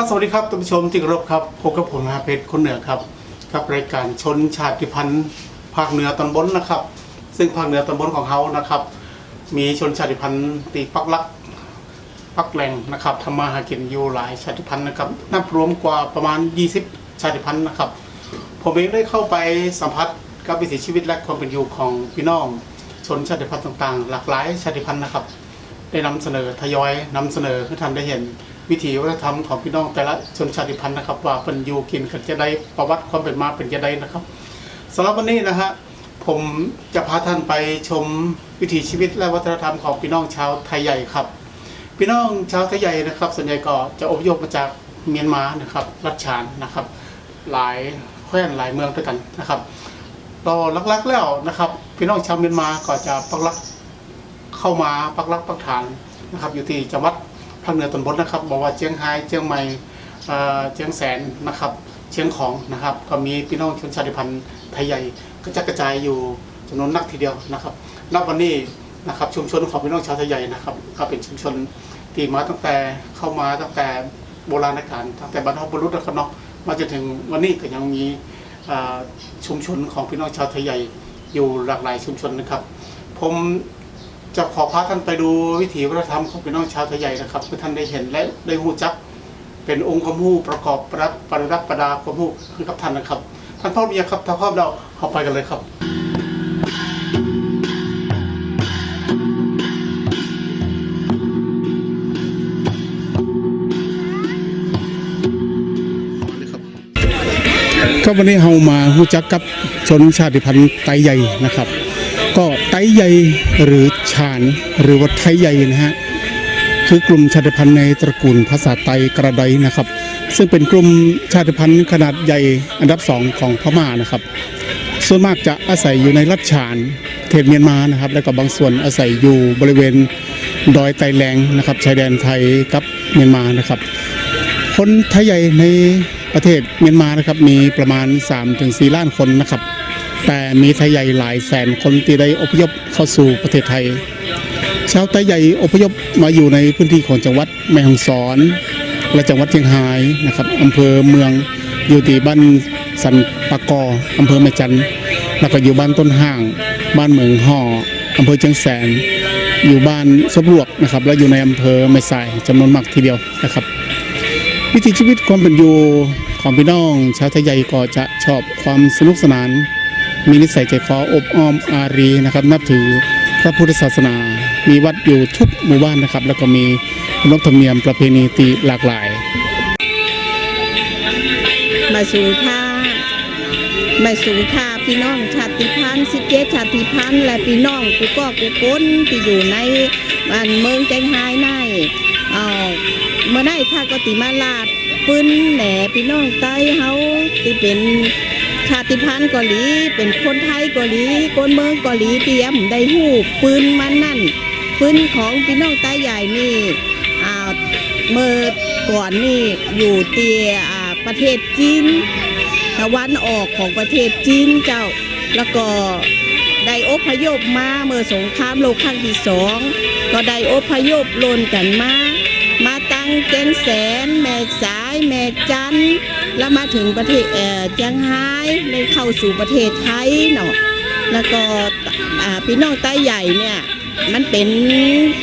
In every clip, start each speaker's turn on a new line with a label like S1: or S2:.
S1: ครับสวัสดีครับท่านผู้ชมที่เคารพครับพบกับผมนาเพชรคนเหนือครับกับรายการชนชาติพันธุ์ภาคเหนือตอนบนนะครับ ซึ่งภาคเหนือตอนบนของเขานะครับ มีชนชาติพันธุ์ตีปักลักปักแหล่งนะครับทำมาหากินอยู่หลายชาติพันธุ์นะครับนับรวมกว่าประมาณ 20 ชาติพันธุ์นะครับ ผมเองได้เข้าไปสัมผัสกับวิถีชีวิตและความเป็นอยู่ของพี่น้อง ชนชาติพันธุ์ต่างๆ หลากหลายชาติพันธุ์นะครับ ได้นำเสนอทยอยนำเสนอให้ท่านได้เห็นวิถีวัฒนธรรมของพี่น้องแต่ละชนชาติพันธุ์นะครับ ว่าเป็นอยู่กินกันจะได้ประวัติความเป็นมาเป็นจะได้นะครับสำหรับวันนี้นะฮะผมจะพาท่านไปชมวิถีชีวิตและวัฒนธรรมของพี่น้องชาวไทยใหญ่ครับ พี่น้องชาวไทยใหญ่นะครับ ส่วนใหญ่ก็จะอพยพมาจากเมียนมานะครับ รัชฉานนะครับ หลายแคว้นหลายเมืองด้วยกันนะครับต่อลักๆแล้วนะครับ พี่น้องชาวเมียนมาก็จะปักหลัก เข้ามาปักลักปักฐานนะครับอยู่ที่จังหวัดภาคเหนือตอนบนนะครับบอกว่าเชียงรายเชียงใหม่เชียงแสนนะครับเชียงของนะครับ ก็มีพี่น้องชนชาติพันธุ์ไทยใหญ่กระจัดกระจายอยู่จำนวนนักทีเดียวนะครับณวันนี้นะครับชุมชนของพี่น้องชาวไทยใหญ่นะครับก็เป็นชุมชนที่มาตั้งแต่เข้ามาตั้งแต่โบราณกาลตั้งแต่บรรพบุรุษนะครับเนาะมาจนถึงวันนี้ก็ยังมีชุมชนของพี่น้องชาวไทยใหญ่อยู่หลากหลายชุมชนนะครับ ผม จะขอพาท่านไปดูวิถีวัฒนธรรมของพี่น้องชาวไทยใหญ่นะครับเพื่อท่านได้เห็นและได้หูจัก เป็นองค์ความรู้ประกอบประดับประดับประดาความรู้ให้กับท่านนะครับ ท่านพ่อมีครับถ้าพร้อมเราเข้าไปกันเลยครับก็วันนี้เรามารู้จักกับชนชาติพันธุ์ไตใหญ่นะครับ ก็ไตใหญ่หรือฉานหรือว่าไทยใหญ่นะฮะคือกลุ่มชาติพันธุ์ในตระกูลภาษาไตกระไดนะครับ ซึ่งเป็นกลุ่มชาติพันธุ์ขนาดใหญ่อันดับสองของพม่านะครับ ส่วนมากจะอาศัยอยู่ในรัฐฉานเขตเมียนมานะครับ แล้วก็บางส่วนอาศัยอยู่บริเวณดอยไตแรงนะครับชายแดนไทยกับเมียนมานะครับ คนไทยใหญ่ในประเทศเมียนมานะครับมีประมาณ 3-4ล้านคนนะครับ แต่มีไทยใหญ่หลายแสนคนที่ได้อพยพเข้าสู่ประเทศไทย ชาวไทยใหญ่อพยพมาอยู่ในพื้นที่ของจังหวัดแม่ฮ่องสอน และจังหวัดเชียงรายนะครับอำเภอเมืองอยู่ที่บ้านสันปะกออำเภอแม่จันแล้วก็อยู่บ้านต้นห้าง บ้านเมืองห่ออำเภอเชียงแสน อยู่บ้านซบลวกนะครับ และอยู่ในอำเภอแม่สายจำนวนมากทีเดียวนะครับ วิถีชีวิตความเป็นอยู่ของพี่น้องชาวไทยใหญ่ก็จะชอบความสนุกสนาน มีนิสัยใจคออบอ้อมอารีนะครับ นับถือพระพุทธศาสนา มีวัดอยู่ทุกหมู่บ้านนะครับ แล้วก็มีขนบธรรมเนียมประเพณีตีหลากหลาย
S2: มาสูงค่ามาสูงค่าพี่น้องชาติพันธุ์สิเกชาติพันธุ์และพี่น้องกูก็กูก้นที่อยู่ในบ้านเมืองแจงไฮในเอาเมื่อได้ถ้าก็ติมาลาดปืนแหน่พี่น้องใต้เฮาที่เป็น ชาติพันธุ์เกาหลี เป็นคนไทยเกาหลีคนเมืองเกาหลีเตรียมได้หูปืนมันนั่นปืนของพี่น้องต้ใหญ่นี่อ่าเมื่อก่อนนี่อยู่เตียอ่าประเทศจีนตะวันออกของประเทศจีนเจ้า แล้วก็ได้อพยพมาเมื่อสงครามโลกครั้งที่สองก็ได้อพยพลนกันมา มาตั้งเจงแสน แม่สาย แม่จันทน์ แล้วมาถึงประเทศเจียงไฮ้เลยเข้าสู่ประเทศไทยเนาะแล้วก็อ่าพี่น้องใต้ใหญ่เนี่ยมันเป็น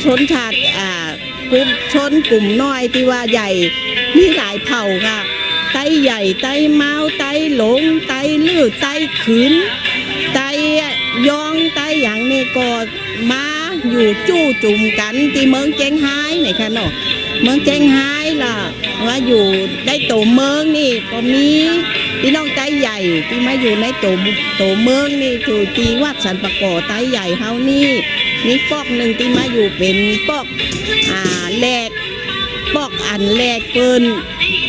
S2: ชนชาติอ่ากลุ่มชนกลุ่มน้อยที่ว่าใหญ่มีหลายเผ่าค่ะไตใหญ่ไตเมาไตหลงไตลื้อไตขืนไตยองไตอย่างนี้ก็มาอยู่จู้จุ่มกันที่เมืองเจงไฮ้นี่ค่ะเนาะเมืองเจงไฮ้ล่ะ ว่าอยู่ได้โตเมืองนี่ก็มีพี่น้องไตใหญ่ที่มาอยู่ในโตโตเมืองนี่ถูตีวัดสันปะกอไตใหญ่เฮานี่มีปอกหนึ่งที่มาอยู่เป็นปอกอ่าแหลกปอกอันแรกเปิ้น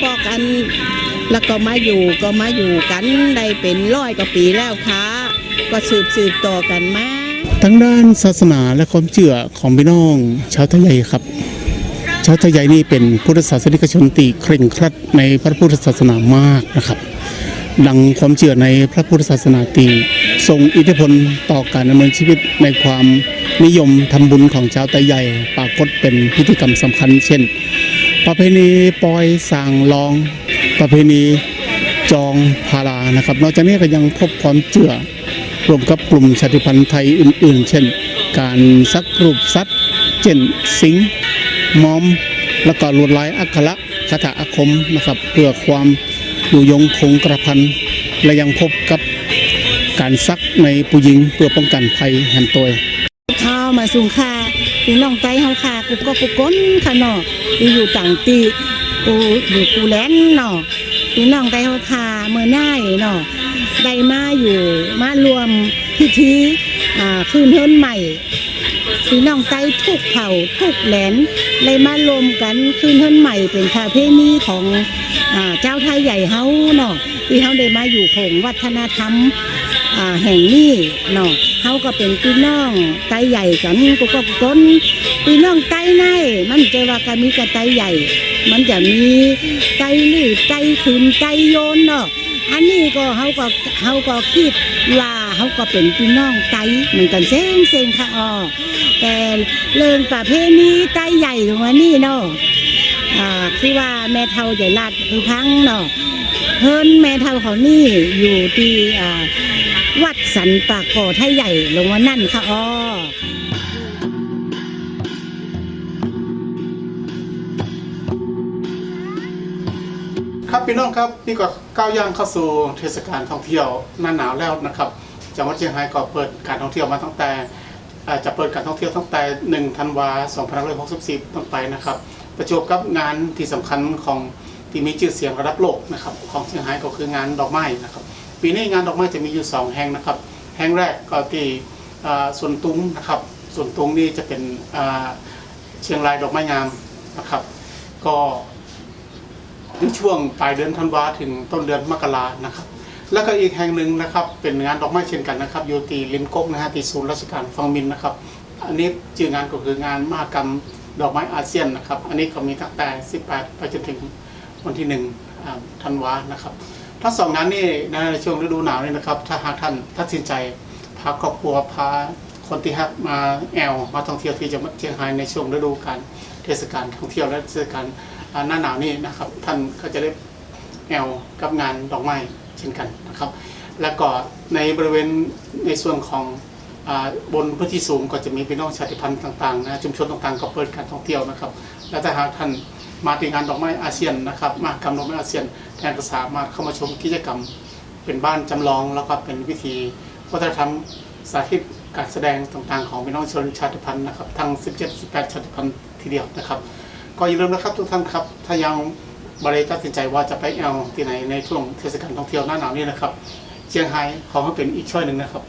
S2: ปอกอันแล้วก็มาอยู่ก็มาอยู่กันได้เป็นร้อยกว่าปีแล้วค่ะก็สืบสืบต่อกันมา
S1: ทั้งด้านศาสนาและความเชื่อของพี่น้องชาวไทยใหญ่ครับ ชาวไทยใหญ่นี่เป็นพุทธศาสนิกชนตีเคร่งครัดในพระพุทธศาสนามากนะครับ ดังความเชื่อในพระพุทธศาสนาตีทรงอิทธิพลต่อการดำเนินชีวิตในความนิยมทำบุญของชาวไทยใหญ่ปรากฏเป็นพิธีกรรมสำคัญ เช่น ประเพณีปอยสางลอง ประเพณีจองพารานะครับ นอกจากนี้ก็ยังพบความเจือรวมกับกลุ่มชาติพันธุ์ไทยอื่น ๆ เช่น การสักรูปสัตว์เช่นสิง มอม แล้วก็ลวดลายอักขระคาถาอาคมนะครับ เพื่อความอยู่ยงคงกระพันและยังพบกับการซักในผู้หญิงเพื่อป้องกันภัยแห่งตัว
S3: ข้าวมาสูงค่าพี่น้องใจเฮาค่ะกูก็กูก้นค่ะเนาะอยู่ต่างตีกูอยู่กูแลนเนาะพี่น้องใจเฮาค่ะเมื่อหน้ายเนาะได้มาอยู่มารวมพิธีอ่าคืนเฮิรนใหม่ พี่น้องใจทุกเผ่าทุกแหลนเลยมารวมกันคืนเฮิรนใหม่เป็นประเพณีของอเจ้าไทยใหญ่เฮาเนาะที่เฮาได้มาอยู่คงวัฒนธรรมแห่งนี้เนาะเฮาก็เป็นพี่น้องไตใหญ่กันกูก็ก้นพี่น้องไตในมันจะว่ากันมีกระไตใหญ่ มันจะมีไตลือไตขืนไตโยนเนาะอันนี้ก็เฮาก็เฮาก็คิดว่า เฮาก็เป็นพี่น้องไตเหมือนกันเซ้งเซ้งค่ะอ๋อแต่เรื่องประเพณีไตใหญ่ตรงนี้เนาะอ่าคือว่าแม่เฒ่าใหญ่ลาดคือพังเนาะเพิ่นแม่เฒ่าเขานี่อยู่ที่วัดสันปากก่อไทยใหญ่ลงว่านั่นค่ะอ๋อ
S1: ครับพี่น้องครับนี่ก็ก้าวย่างเข้าสู่เทศกาลท่องเที่ยวหน้าหนาวแล้วนะครับ จังหวัดเชียงรายก็เปิดการท่องเที่ยวมาตั้งแต่จะเปิดการท่องเที่ยวตั้งแต่ 1 ธันวา2564ต้นไปนะครับ ประจวบกับงานที่สำคัญของที่มีชื่อเสียงระดับโลกนะครับของเชียงรายก็คืองานดอกไม้นะครับ ปีนี้งานดอกไม้จะมีอยู่ 2 แห่งนะครับ แห่งแรกก็ที่อ่าสวนตุงนะครับสวนตุงนี่จะเป็นเชียงรายดอกไม้งามนะครับ ก็ในช่วงปลายเดือนธันวาถึงต้นเดือนมกรานะครับ แล้วก็อีกแห่งหนึ่งนะครับ เป็นงานดอกไม้เช่นกันนะครับอยู่ที่ลิมกกนะฮะที่ศูนย์ราชการฟังมินนะครับ อันนี้ชื่องานก็คืองานมหกรรมดอกไม้อาเซียนนะครับ อันนี้ก็มีตั้งแต่ 18 ไปจนถึงวันที่1อ่าธันวานะครับ ทั้งสองงานนี่ในช่วงฤดูหนาวนี่นะครับ ถ้าหากท่านตัดสินใจพาครอบครัวพาคนที่ฮักมาแอลมาท่องเที่ยวที่จังหวัดเชียงรายในช่วงฤดูการเทศกาลท่องเที่ยวและเทศกาลหน้าหนาวนี่นะครับ ท่านก็จะได้แอลกับงานดอกไม้ เช่นกันนะครับ แล้วก็ในบริเวณในส่วนของอบนพื้นที่สูงก็จะมีพี่น้องชาติพันธุ์ต่างๆนะชุมชนต่างๆก็เปิดการท่องเที่ยวนะครับ และถ้าหากท่านมาที่งานดอกไม้อาเซียนนะครับมากรรมดอกไม้อาเซียนท่านก็สามารถเข้ามาชมกิจกรรมเป็นบ้านจำลองแล้วก็เป็นวิธีวัฒนธรรมสาธิตการแสดงต่างๆ ของพี่น้องชนชาติพันธุ์นะครับทั้ง 17 18 ชาติพันธุ์ทีเดียวนะครับ ก็อย่าลืมนะครับทุกท่านครับถ้ายัง บริตัดสินใจว่าจะไปเอาที่ไหนในช่วงเทศกาลท่องเที่ยวหน้าหนาวนี่นะครับ เชียงไฮ้ขอให้เป็นอีกช่วยหนึ่งนะครับ